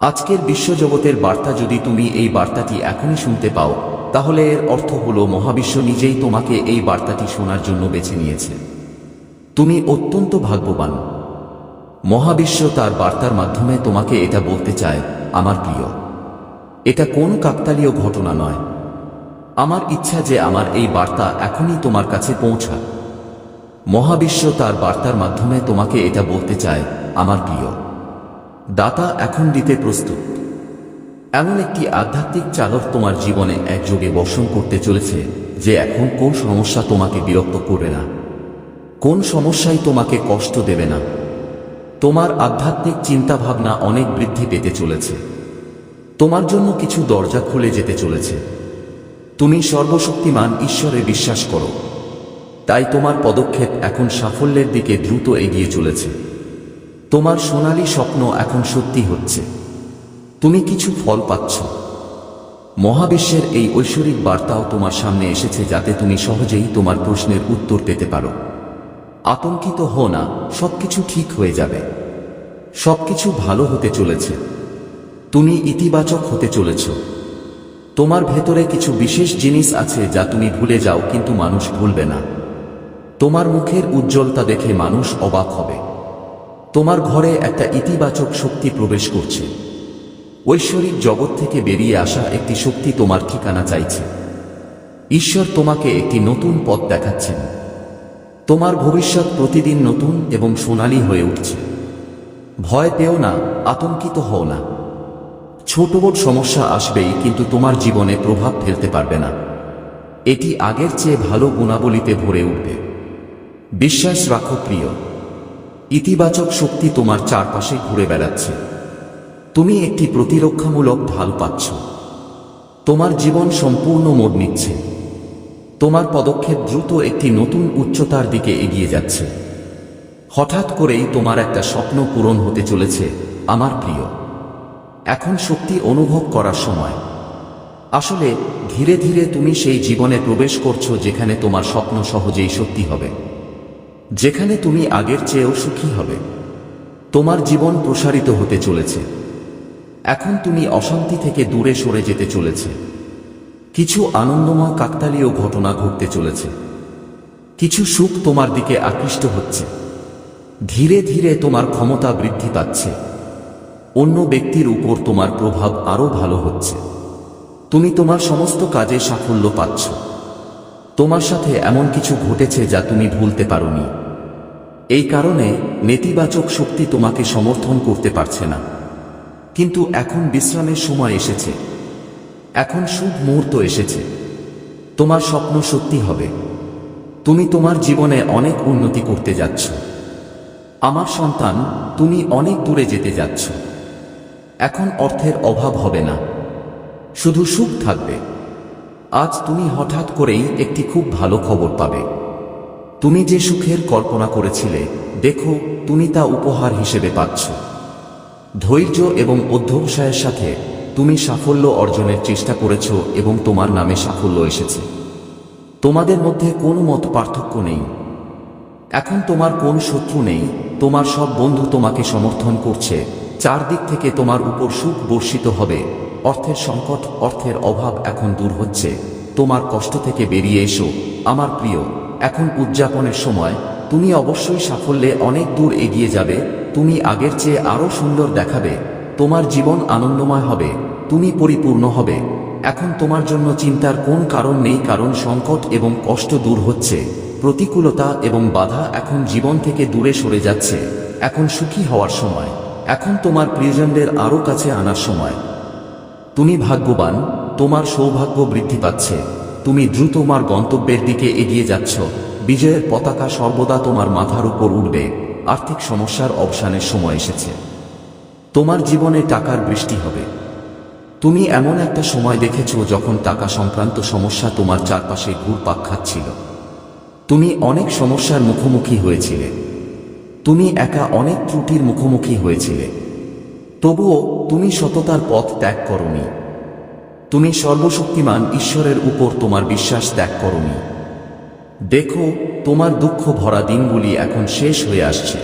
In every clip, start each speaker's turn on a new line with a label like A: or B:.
A: আজকের বিশ্বজগতের বার্তা যদি তুমি এই বার্তাটি এখনই শুনতে পাও, তাহলে এর অর্থ হল মহাবিশ্ব নিজেই তোমাকে এই বার্তাটি শোনার জন্য বেছে নিয়েছে। তুমি অত্যন্ত ভাগ্যবান। মহাবিশ্ব তার বার্তার মাধ্যমে তোমাকে এটা বলতে চায়, আমার প্রিয়, এটা কোন কাকতালীয় ঘটনা নয়। আমার ইচ্ছা যে আমার এই বার্তা এখনই তোমার কাছে পৌঁছায় মহাবিশ্ব তার বার্তার মাধ্যমে তোমাকে এটা বলতে চায়, আমার প্রিয় দাতা এখন দিতে প্রস্তুত। এমন একটি আধ্যাত্মিক চালক তোমার জীবনে একযোগে বর্ষণ করতে চলেছে, যে এখন কোন সমস্যা তোমাকে বিরক্ত করবে না। কোন সমস্যাই তোমাকে কষ্ট দেবে না। তোমার আধ্যাত্মিক চিন্তাভাবনা অনেক বৃদ্ধি পেতে চলেছে। তোমার জন্য কিছু দরজা খুলে যেতে চলেছে। তুমি সর্বশক্তিমান ঈশ্বরে বিশ্বাস করো। তাই তোমার পদক্ষেপ এখন সাফল্যের দিকে দ্রুত এগিয়ে চলেছে। তোমার সোনালী স্বপ্ন এখন সত্যি হচ্ছে। তুমি কিছু ফল পাচ্ছ। মহাবিশ্বের এই ঐশ্বরিক বার্তাও তোমার সামনে এসেছে যাতে তুমি সহজেই তোমার প্রশ্নের উত্তর পেতে পারো। আতঙ্কিত হো না, সবকিছু ঠিক হয়ে যাবে। সবকিছু ভালো হতে চলেছে। তুমি ইতিবাচক হতে চলেছ। তোমার ভেতরে কিছু বিশেষ জিনিস আছে যা তুমি ভুলে যাও, কিন্তু মানুষ ভুলবে না। তোমার মুখের উজ্জ্বলতা দেখে মানুষ অবাক হবে। তোমার ঘরে একটা ইতিবাচক শক্তি প্রবেশ করছে। ঐশ্বরিক জগৎ থেকে বেরিয়ে আসা একটি শক্তি তোমার ঠিকানা চাইছে। ঈশ্বর তোমাকে একটি নতুন পথ দেখাচ্ছেন। তোমার ভবিষ্যৎ প্রতিদিন নতুন এবং সোনালী হয়ে উঠছে। ভয় পেও না, আতঙ্কিত হও না। ছোট বড় সমস্যা আসবেই, কিন্তু তোমার জীবনে প্রভাব ফেলতে পারবে না। এটি আগের চেয়ে ভালো গুণাবলীতে ভরে উঠবে। বিশ্বাস রাখো প্রিয়। ইতিবাচক শক্তি তোমার চারপাশে ঘুরে বেড়াচ্ছে। তুমি একটি প্রতিরক্ষামূলক ঢাল পাচ্ছ। তোমার জীবন সম্পূর্ণ মোড় নিচ্ছে। তোমার পদক্ষেপ দ্রুত একটি নতুন উচ্চতার দিকে এগিয়ে যাচ্ছে। হঠাৎ করেই তোমার একটা স্বপ্ন পূরণ হতে চলেছে, আমার প্রিয়। এখন শক্তি অনুভব করার সময়। আসলে, ধীরে ধীরে তুমি সেই জীবনে প্রবেশ করছ যেখানে তোমার স্বপ্ন সহজেই সত্যি হবে। যেখানে তুমি আগের চেয়েও সুখী হবে। তোমার জীবন প্রসারিত হতে চলেছে। এখন তুমি অশান্তি থেকে দূরে সরে যেতে চলেছে। কিছু আনন্দময় কাকতালীয় ঘটনা ঘটতে চলেছে। কিছু সুখ তোমার দিকে আকৃষ্ট হচ্ছে। ধীরে ধীরে তোমার ক্ষমতা বৃদ্ধি পাচ্ছে। অন্য ব্যক্তির উপর তোমার প্রভাব আরও ভালো হচ্ছে। তুমি তোমার সমস্ত কাজে সাফল্য পাচ্ছ। তোমার সাথে এমন কিছু ঘটেছে যা তুমি ভুলতে পারোনি। এই কারণে নেতিবাচক শক্তি তোমাকে সমর্থন করতে পারছে না। কিন্তু এখন বিশ্রামের সময় এসেছে। এখন শুভ মুহূর্ত এসেছে। তোমার স্বপ্ন সত্যি হবে। তুমি তোমার জীবনে অনেক উন্নতি করতে যাচ্ছ। আমার সন্তান, তুমি অনেক দূরে যেতে যাচ্ছ। এখন অর্থের অভাব হবে না। শুধু সুখ থাকবে। আজ তুমি হঠাৎ করেই একটি খুব ভালো খবর পাবে। তুমি যে সুখের কল্পনা করেছিলে, দেখো, তুমি তা উপহার হিসেবে পাচ্ছ। ধৈর্য এবং অধ্যবসায়ের সাথে তুমি সাফল্য অর্জনের চেষ্টা করেছ এবং তোমার নামে সাফল্য এসেছে। তোমাদের মধ্যে কোনো মত পার্থক্য নেই। এখন তোমার কোন শত্রু নেই, তোমার সব বন্ধু তোমাকে সমর্থন করছে। চারদিক থেকে তোমার উপর সুখ বর্ষিত হবে। অর্থের সংকট, অর্থের অভাব এখন দূর হচ্ছে। তোমার কষ্ট থেকে বেরিয়ে এসো। আমার প্রিয়, এখন উদযাপনের সময়, তুমি অবশ্যই সাফল্যে অনেক দূর এগিয়ে যাবে। তুমি আগের চেয়ে আরও সুন্দর দেখাবে। তোমার জীবন আনন্দময় হবে। তুমি পরিপূর্ণ হবে। এখন তোমার জন্য চিন্তার কোন কারণ নেই কারণ সংকট এবং কষ্ট দূর হচ্ছে। প্রতিকূলতা এবং বাধা এখন জীবন থেকে দূরে সরে যাচ্ছে। এখন সুখী হওয়ার সময়। এখন তোমার প্রিয়জনদের আরও কাছে আনার সময়। তুমি ভাগ্যবান, তোমার সৌভাগ্য বৃদ্ধি পাচ্ছে। তুমি দ্রুত তোমার গন্তব্যের দিকে এগিয়ে যাচ্ছ। বিজয়ের পতাকা সর্বদা তোমার মাথার উপর উঠবে। আর্থিক সমস্যার অবসানের সময় এসেছে। তোমার জীবনে টাকার বৃষ্টি হবে। তুমি এমন একটা সময় দেখেছ যখন টাকা সংক্রান্ত সমস্যা তোমার চারপাশে ঘুরপাক খাচ্ছিল। তুমি অনেক সমস্যার মুখোমুখি হয়েছিলে। তুমি একা অনেক ত্রুটির মুখোমুখি হয়েছিলে। তবুও তুমি সততার পথ ত্যাগ করনি। তুমি সর্বশক্তিমান ঈশ্বরের উপর তোমার বিশ্বাস ত্যাগ করনি। দেখো, তোমার দুঃখ ভরা দিনগুলি এখন শেষ হয়ে আসছে।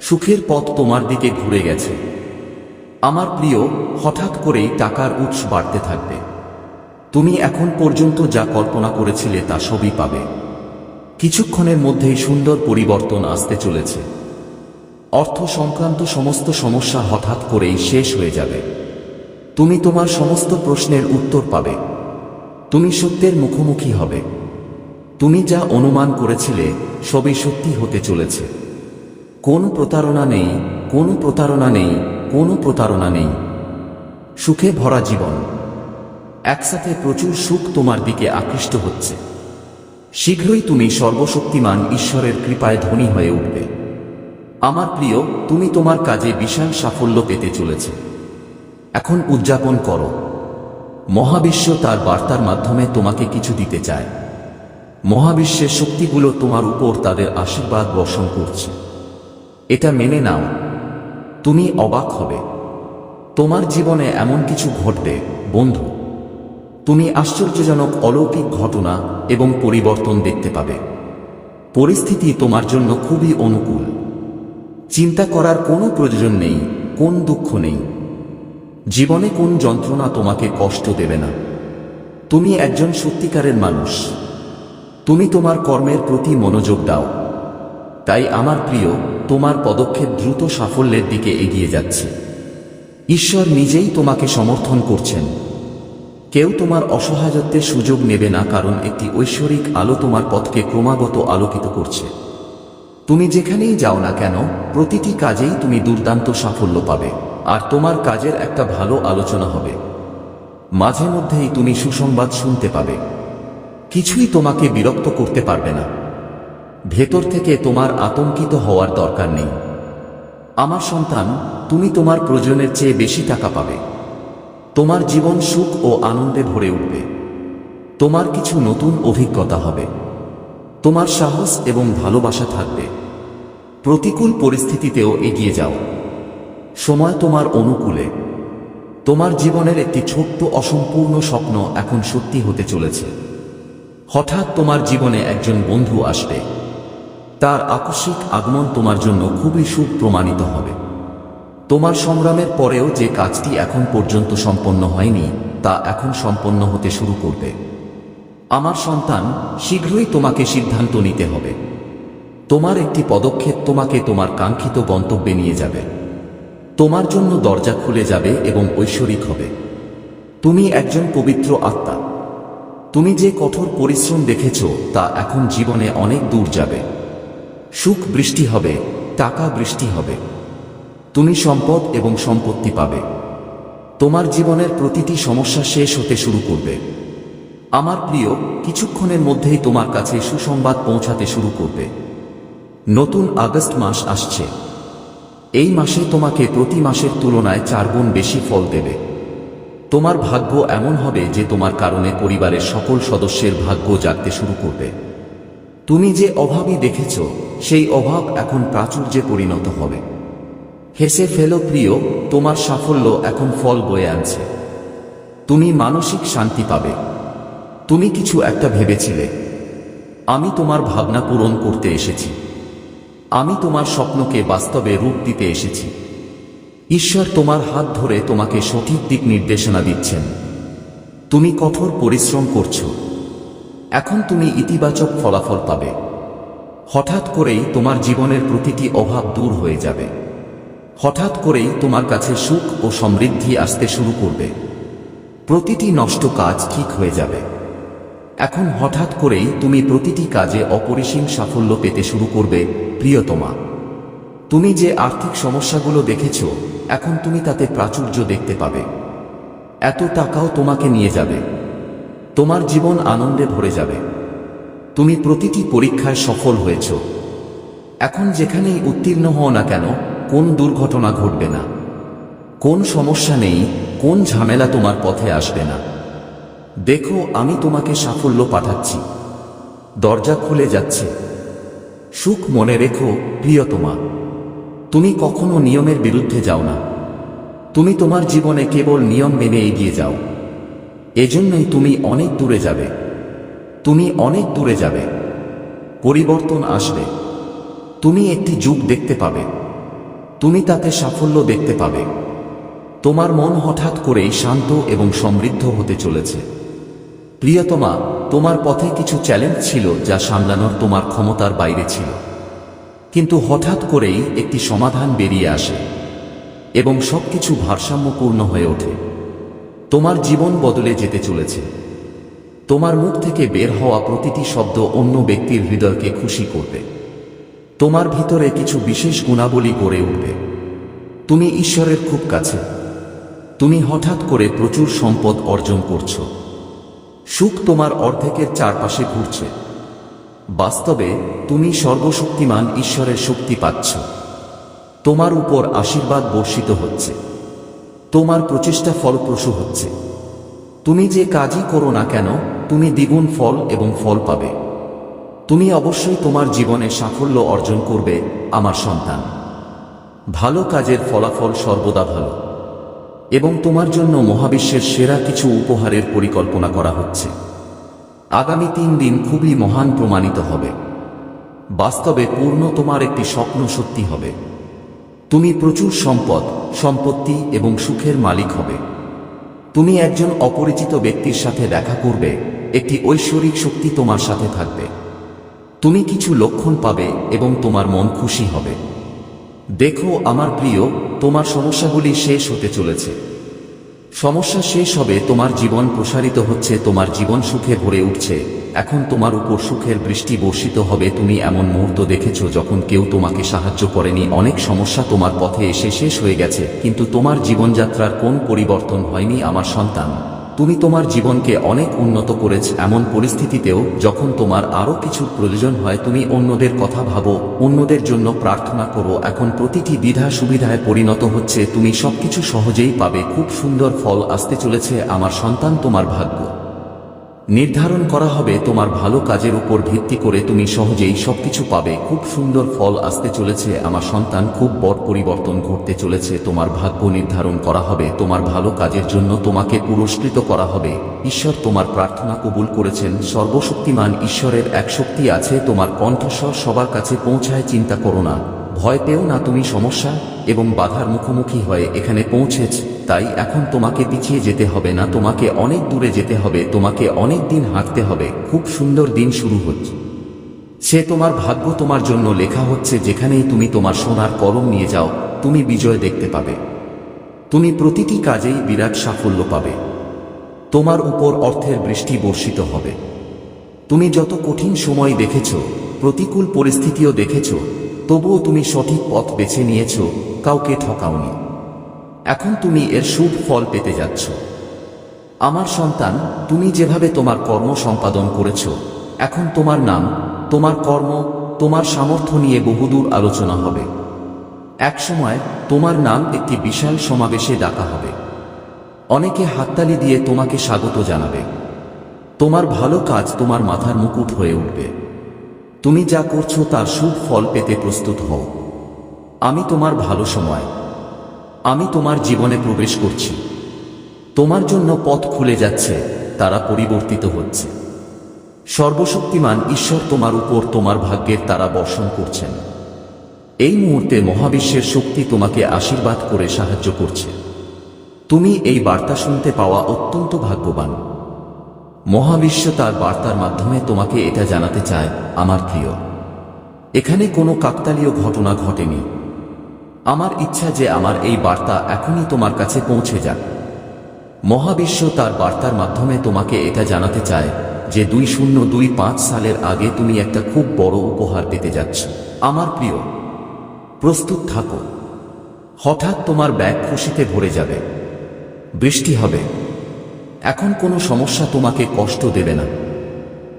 A: সুখের পথ তোমার দিকে ঘুরে গেছে। আমার প্রিয়, হঠাৎ করেই টাকার উৎস বাড়তে থাকবে। তুমি এখন পর্যন্ত যা কল্পনা করেছিলে তা সবই পাবে। কিছুক্ষণের মধ্যেই সুন্দর পরিবর্তন আসতে চলেছে। অর্থ সংক্রান্ত সমস্ত সমস্যা হঠাৎ করেই শেষ হয়ে যাবে। তুমি তোমার সমস্ত প্রশ্নের উত্তর পাবে। তুমি সত্যের মুখোমুখি হবে। তুমি যা অনুমান করেছিলে, সবই সত্যি হতে চলেছে। কোনো প্রতারণা নেই, কোনো প্রতারণা নেই, কোনো প্রতারণা নেই। সুখে ভরা জীবন। একসাথে প্রচুর সুখ তোমার দিকে আকৃষ্ট হচ্ছে। শীঘ্রই তুমি সর্বশক্তিমান ঈশ্বরের কৃপায় ধনী হয়ে উঠবে। আমার প্রিয়, তুমি তোমার কাজে বিশাল সাফল্য পেতে চলেছে। এখন উদযাপন করো। মহাবিশ্ব তার বার্তার মাধ্যমে তোমাকে কিছু দিতে চায়। মহাবিশ্বের শক্তিগুলো তোমার উপর তাদের আশীর্বাদ বর্ষণ করছে। এটা মেনে নাও। তুমি অবাক হবে। তোমার জীবনে এমন কিছু ঘটবে, বন্ধু। তুমি আশ্চর্যজনক অলৌকিক ঘটনা এবং পরিবর্তন দেখতে পাবে। পরিস্থিতি তোমার জন্য খুবই অনুকূল। চিন্তা করার কোনো প্রয়োজন নেই, কোন দুঃখ নেই। জীবনে কোন যন্ত্রণা তোমাকে কষ্ট দেবে না। তুমি একজন সত্যিকারের মানুষ। তুমি তোমার কর্মের প্রতি মনোযোগ দাও। তাই আমার প্রিয়, তোমার পদক্ষেপ দ্রুত সাফল্যের দিকে এগিয়ে যাচ্ছে। ঈশ্বর নিজেই তোমাকে সমর্থন করছেন। কেউ তোমার অসহায়ত্বের সুযোগ নেবে না কারণ একটি ঐশ্বরিক আলো তোমার পথকে ক্রমাগত আলোকিত করছে। তুমি যেখানেই যাও না কেন, প্রতিটি কাজেই তুমি দুর্দান্ত সাফল্য পাবে, আর তোমার কাজের একটা ভালো আলোচনা হবে। মাঝে মধ্যেই তুমি সুসংবাদ শুনতে পাবে। কিছুই তোমাকে বিরক্ত করতে পারবে না। ভেতর থেকে তোমার আতঙ্কিত হওয়ার দরকার নেই। আমার সন্তান, তুমি তোমার প্রয়োজনের চেয়ে বেশি টাকা পাবে। তোমার জীবন সুখ ও আনন্দে ভরে উঠবে। তোমার কিছু নতুন অভিজ্ঞতা হবে। তোমার সাহস এবং ভালোবাসা থাকবে। প্রতিকূল পরিস্থিতিতেও এগিয়ে যাও। সময় তোমার অনুকূলে। তোমার জীবনের একটি ছোট্ট অসম্পূর্ণ স্বপ্ন এখন সত্যি হতে চলেছে। হঠাৎ তোমার জীবনে একজন বন্ধু আসবে। তার আকস্মিক আগমন তোমার জন্য খুবই সুখ প্রমাণিত হবে। তোমার সংগ্রামের পরেও যে কাজটি এখন পর্যন্ত সম্পন্ন হয়নি, তা এখন সম্পন্ন হতে শুরু করবে। আমার সন্তান, শীঘ্রই তোমাকে সিদ্ধান্ত নিতে হবে। তোমার একটি পদক্ষেপ তোমাকে তোমার কাঙ্ক্ষিত গন্তব্যে নিয়ে যাবে। তোমার জন্য দরজা খুলে যাবে এবং ঐশ্বরিক হবে। তুমি একজন পবিত্র আত্মা। তুমি যে কঠোর পরিশ্রম দেখেছ, তা এখন জীবনে অনেক দূর যাবে। সুখ বৃষ্টি হবে, টাকা বৃষ্টি হবে। তুমি সম্পদ এবং সম্পত্তি পাবে। তোমার জীবনের প্রতিটি সমস্যা শেষ হতে শুরু করবে। আমার প্রিয়, কিছুক্ষণের মধ্যেই তোমার কাছে সুসংবাদ পৌঁছাতে শুরু করবে। নতুন আগস্ট মাস আসছে। এই মাসে তোমাকে প্রতি মাসের তুলনায় চার গুণ বেশি ফল দেবে। তোমার ভাগ্য এমন হবে যে তোমার কারণে পরিবারের সকল সদস্যের ভাগ্য জাগতে শুরু করবে। তুমি যে অভাবই দেখেছ, সেই অভাব এখন প্রাচুর্যে পরিণত হবে। হেসে ফেলো প্রিয়, তোমার সাফল্য এখন ফল বয়ে আনছে। তুমি মানসিক শান্তি পাবে। তুমি কিছু একটা ভেবেছিলে। আমি তোমার ভাবনা পূরণ করতে এসেছি। আমি তোমার স্বপ্নকে বাস্তবে রূপ দিতে এসেছি। ঈশ্বর তোমার হাত ধরে তোমাকে সঠিক দিক নির্দেশনা দিচ্ছেন। তুমি কঠোর পরিশ্রম করছ। এখন তুমি ইতিবাচক ফলাফল পাবে। হঠাৎ করেই তোমার জীবনের প্রতিটি অভাব দূর হয়ে যাবে। হঠাৎ করেই তোমার কাছে সুখ ও সমৃদ্ধি আসতে শুরু করবে। প্রতিটি নষ্ট কাজ ঠিক হয়ে যাবে। এখন হঠাৎ করেই তুমি প্রতিটি কাজে অপরিসীম সাফল্য পেতে শুরু করবে, প্রিয়তমা। তুমি যে আর্থিক সমস্যাগুলো দেখেছ, এখন তুমি তাতে প্রাচুর্য দেখতে পাবে। এত টাকাও তোমাকে নিয়ে যাবে। তোমার জীবন আনন্দে ভরে যাবে। তুমি প্রতিটি পরীক্ষায় সফল হয়েছ। এখন যেখানেই উত্তীর্ণ হও না কেন কোন দুর্ঘটনা ঘটবে না? কোন সমস্যা নেই, কোন ঝামেলা তোমার পথে আসবে না। দেখো, আমি তোমাকে সাফল্য পাঠাচ্ছি। দরজা খুলে যাচ্ছে। সুখ মনে রেখো, প্রিয়তমা। তুমি কখনো নিয়মের বিরুদ্ধে যাও না। তুমি তোমার জীবনে কেবল নিয়ম মেনে এগিয়ে যাও। এজন্যই তুমি অনেক দূরে যাবে। তুমি অনেক দূরে যাবে। পরিবর্তন আসবে। তুমি একটি যুগ দেখতে পাবে। তুমি তাতে সাফল্য দেখতে পাবে। তোমার মন হঠাৎ করেই শান্ত এবং সমৃদ্ধ হতে চলেছে। প্রিয়তমা, তোমার পথে কিছু চ্যালেঞ্জ ছিল যা সামলানোর তোমার ক্ষমতার বাইরে ছিল। কিন্তু হঠাৎ করেই একটি সমাধান বেরিয়ে আসে এবং সবকিছু ভারসাম্যপূর্ণ হয়ে ওঠে। তোমার জীবন বদলে যেতে চলেছে। তোমার মুখ থেকে বের হওয়া প্রতিটি শব্দ অন্য ব্যক্তির হৃদয়কে খুশি করবে। তোমার ভিতরে কিছু বিশেষ গুণাবলী গড়ে উঠবে। তুমি ঈশ্বরের খুব কাছে। তুমি হঠাৎ করে প্রচুর সম্পদ অর্জন করছ। সুখ তোমার অর্ধেকের চারপাশে ঘুরছে। বাস্তবে, তুমি সর্বশক্তিমান ঈশ্বরের শক্তি পাচ্ছ। তোমার উপর আশীর্বাদ বর্ষিত হচ্ছে। তোমার প্রচেষ্টা ফলপ্রসূ হচ্ছে। তুমি যে কাজই করো না কেন, তুমি দ্বিগুণ ফল এবং ফল পাবে। তুমি অবশ্যই তোমার জীবনে সাফল্য অর্জন করবে, আমার সন্তান। ভালো কাজের ফলাফল সর্বদা ভালো। এবং তোমার জন্য মহাবিশ্বের সেরা কিছু উপহারের পরিকল্পনা করা হচ্ছে। আগামী তিন দিন খুবই মহান প্রমাণিত হবে। বাস্তবে পূর্ণ তোমার একটি স্বপ্ন সত্যি হবে। তুমি প্রচুর সম্পদ, সম্পত্তি এবং সুখের মালিক হবে। তুমি একজন অপরিচিত ব্যক্তির সাথে দেখা করবে, একটি ঐশ্বরিক শক্তি তোমার সাথে থাকবে। তুমি কিছু লক্ষণ পাবে এবং তোমার মন খুশি হবে। দেখো আমার প্রিয়, তোমার সমস্যাগুলি শেষ হতে চলেছে। সমস্যা শেষ হবে, তোমার জীবন প্রসারিত হচ্ছে, তোমার জীবন সুখে ভরে উঠছে। এখন তোমার উপর সুখের বৃষ্টি বর্ষিত হবে, তুমি এমন মুহূর্ত দেখেছ যখন কেউ তোমাকে সাহায্য করেনি। অনেক সমস্যা তোমার পথে এসে শেষ হয়ে গেছে, কিন্তু তোমার জীবনযাত্রার কোন পরিবর্তন হয়নি আমার সন্তান। তুমি তোমার জীবনকে অনেক উন্নত করেছ এমন পরিস্থিতিতেও যখন তোমার আরও কিছু প্রয়োজন হয় তুমি অন্যদের কথা ভাবো, অন্যদের জন্য প্রার্থনা করো। এখন প্রতিটি দ্বিধা সুবিধায় পরিণত হচ্ছে, তুমি সবকিছু সহজেই পাবে। খুব সুন্দর ফল আসতে চলেছে আমার সন্তান, তোমার ভাগ্য। নির্ধারণ করা হবে তোমার ভালো কাজের উপর ভিত্তি করে তুমি সহজেই সবকিছু পাবে। খুব সুন্দর ফল আসতে চলেছে। আমার সন্তান খুব বড় পরিবর্তন ঘটতে চলেছে। তোমার ভাগ্য নির্ধারণ করা হবে। তোমার ভালো কাজের জন্য তোমাকে পুরস্কৃত করা হবে। ঈশ্বর তোমার প্রার্থনা কবুল করেছেন। সর্বশক্তিমান ঈশ্বরের এক শক্তি আছে। তোমার কণ্ঠস্বর সবার কাছে পৌঁছায়, চিন্তা করো না। ভয় পেও না তুমি সমস্যা, এবং বাধার মুখোমুখি হয়ে এখানে পৌঁছেছ। তাই এখন তোমাকে পিছিয়ে যেতে হবে না, তোমাকে অনেক দূরে যেতে হবে, তোমাকে অনেক দিন হাঁটতে হবে। খুব সুন্দর দিন শুরু হচ্ছে। সে তোমার ভাগ্য তোমার জন্য লেখা হচ্ছে, যেখানেই তুমি তোমার সোনার কলম নিয়ে যাও, তুমি বিজয় দেখতে পাবে। তুমি প্রতিটি কাজেই বিরাট সাফল্য পাবে। তোমার উপর অর্থের বৃষ্টি বর্ষিত হবে। তুমি যত কঠিন সময় দেখেছ, প্রতিকূল পরিস্থিতিও দেখেছ, তবুও তুমি সঠিক পথ বেছে নিয়েছ, কাউকে ঠকাওনি। এখন তুমি এর শুভ ফল পেতে যাচ্ছ। আমার সন্তান, তুমি যেভাবে তোমার কর্ম সম্পাদন করেছ, এখন তোমার নাম, তোমার কর্ম, তোমার সামর্থ্য নিয়ে বহুদূর আলোচনা হবে। একসময় তোমার নাম একটি বিশাল সমাবেশে ডাকা হবে। অনেকে হাততালি দিয়ে তোমাকে স্বাগত জানাবে। তোমার ভালো কাজ তোমার মাথার মুকুট হয়ে উঠবে। তুমি যা করছ তার শুভ ফল পেতে প্রস্তুত হও। আমি তোমার ভালো সময়। আমি তোমার জীবনে প্রবেশ করছি। তোমার জন্য পথ খুলে যাচ্ছে, তারা পরিবর্তিত হচ্ছে। সর্বশক্তিমান ঈশ্বর তোমার উপর তোমার ভাগ্যের তারা বর্ষণ করছেন। এই মুহূর্তে মহাবিশ্বের শক্তি তোমাকে আশীর্বাদ করে সাহায্য করছে। তুমি এই বার্তা শুনতে পাওয়া অত্যন্ত ভাগ্যবান। মহাবিশ্ব তার বার্তার মাধ্যমে তোমাকে এটা জানাতে চায়, আমার প্রিয়। এখানে কোনো কাকতালীয় ঘটনা ঘটেনি। আমার ইচ্ছা যে আমার এই বার্তা এখনই তোমার কাছে পৌঁছে যাক। মহাবিশ্ব তার বার্তার মাধ্যমে তোমাকে এটা জানাতে চায় যে দুই শূন্য দুই পাঁচ সালের আগে তুমি একটা খুব বড় উপহার পেতে যাচ্ছ। আমার প্রিয়, প্রস্তুত থাকো। হঠাৎ তোমার ব্যাগ খুশিতে ভরে যাবে। বৃষ্টি হবে। এখন কোনো সমস্যা তোমাকে কষ্ট দেবে না।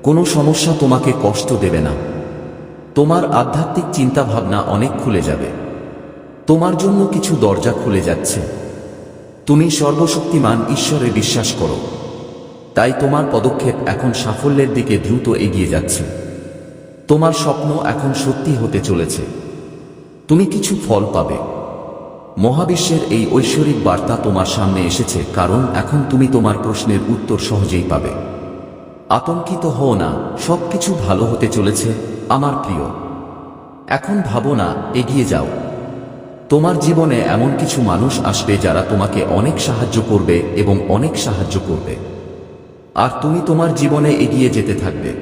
A: কোনো সমস্যা তোমাকে কষ্ট দেবে না। তোমার আধ্যাত্মিক চিন্তাভাবনা অনেক খুলে যাবে। তোমার জন্য কিছু দরজা খুলে যাচ্ছে। তুমি সর্বশক্তিমান ঈশ্বরে বিশ্বাস করো। তাই তোমার পদক্ষেপ এখন সাফল্যের দিকে দ্রুত এগিয়ে যাচ্ছে। তোমার স্বপ্ন এখন সত্যি হতে চলেছে। তুমি কিছু ফল পাবে। মহাবিশ্বের এই ঐশ্বরিক বার্তা তোমার সামনে এসেছে, কারণ এখন তুমি তোমার প্রশ্নের উত্তর সহজেই পাবে। আতঙ্কিত হও না, সবকিছু ভালো হতে চলেছে, আমার প্রিয়। এখন ভাবো না, এগিয়ে যাও। তোমার জীবনে এমন কিছু মানুষ আসবে যারা তোমাকে অনেক সাহায্য করবে এবং অনেক সাহায্য করবে। আর তুমি তোমার জীবনে এগিয়ে যেতে থাকবে।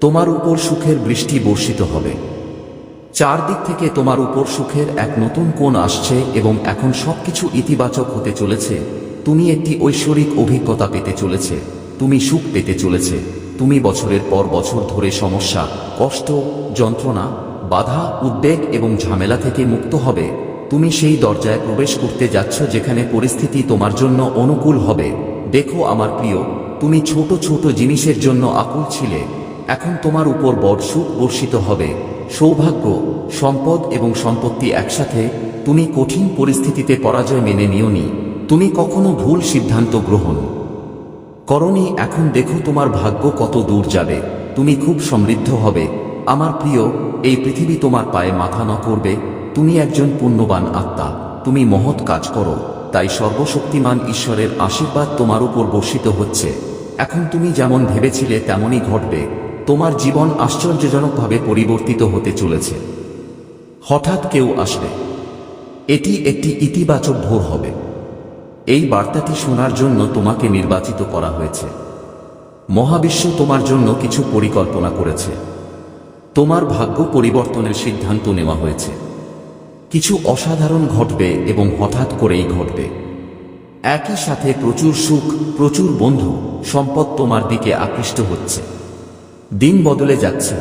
A: তোমার উপর সুখের বৃষ্টি বর্ষিত হবে। চারদিক থেকে তোমার উপর সুখের এক নতুন কোণ আসছে এবং এখন সবকিছু ইতিবাচক হতে চলেছে। তুমি একটি ঐশ্বরিক অভিজ্ঞতা পেতে চলেছে। তুমি সুখ পেতে চলেছে। তুমি বছরের পর বছর ধরে সমস্যা, কষ্ট, যন্ত্রণা বাধা, উদ্বেগ এবং ঝামেলা থেকে মুক্ত হবে। তুমি সেই দরজায় প্রবেশ করতে যাচ্ছ যেখানে পরিস্থিতি তোমার জন্য অনুকূল হবে। দেখো আমার প্রিয়, তুমি ছোট ছোট জিনিসের জন্য আকুল ছিলে। এখন তোমার উপর বড় সুখ বর্ষিত হবে। সৌভাগ্য, সম্পদ এবং সম্পত্তি একসাথে তুমি কঠিন পরিস্থিতিতে পরাজয় মেনে নিওনি। তুমি কখনো ভুল সিদ্ধান্ত গ্রহণ করনি। এখন দেখো তোমার ভাগ্য কত দূর যাবে। তুমি খুব সমৃদ্ধ হবে। আমার প্রিয় এই পৃথিবী তোমার পায়ে মাথা ন করবে, তুমি একজন পুণ্যবান আত্মা, তুমি মহৎ কাজ করো, তাই সর্বশক্তিমান ঈশ্বরের আশীর্বাদ তোমার উপর বর্ষিত হচ্ছে। এখন তুমি যেমন ভেবেছিলে, তেমনই ঘটবে, তোমার জীবন আশ্চর্যজনকভাবে পরিবর্তিত হতে চলেছে। হঠাৎ কেউ আসবে। এটি একটি ইতিবাচক ভোর হবে। এই বার্তাটি শোনার জন্য তোমাকে নির্বাচিত করা হয়েছে। মহাবিশ্ব তোমার জন্য কিছু পরিকল্পনা করেছে। তোমার ভাগ্য পরিবর্তনের সিদ্ধান্ত নেওয়া হয়েছে। কিছু অসাধারণ ঘটবে এবং হঠাৎ করেই ঘটবে। একই সাথে প্রচুর সুখ, প্রচুর বন্ধু, সম্পদ তোমার দিকে আকৃষ্ট হচ্ছে। দিন বদলে যাচ্ছে।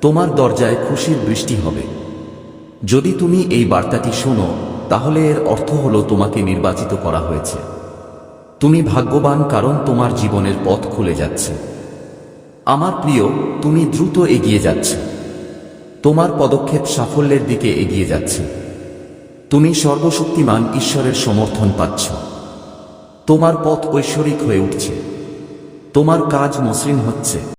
A: তোমার দরজায় খুশির বৃষ্টি হবে। যদি তুমি এই বার্তাটি শোনো, তাহলে এর অর্থ হলো তোমাকে নির্বাচিত করা হয়েছে। তুমি ভাগ্যবান কারণ তোমার জীবনের পথ খুলে যাচ্ছে। আমার প্রিয়, তুমি দ্রুত এগিয়ে যাচ্ছ। তোমার পদক্ষেপ সাফল্যের দিকে এগিয়ে যাচ্ছে। তুমি সর্বশক্তিমান ঈশ্বরের সমর্থন পাচ্ছ। তোমার পথ ঐশ্বরিক হয়ে উঠছে। তোমার কাজ মসৃণ হচ্ছে।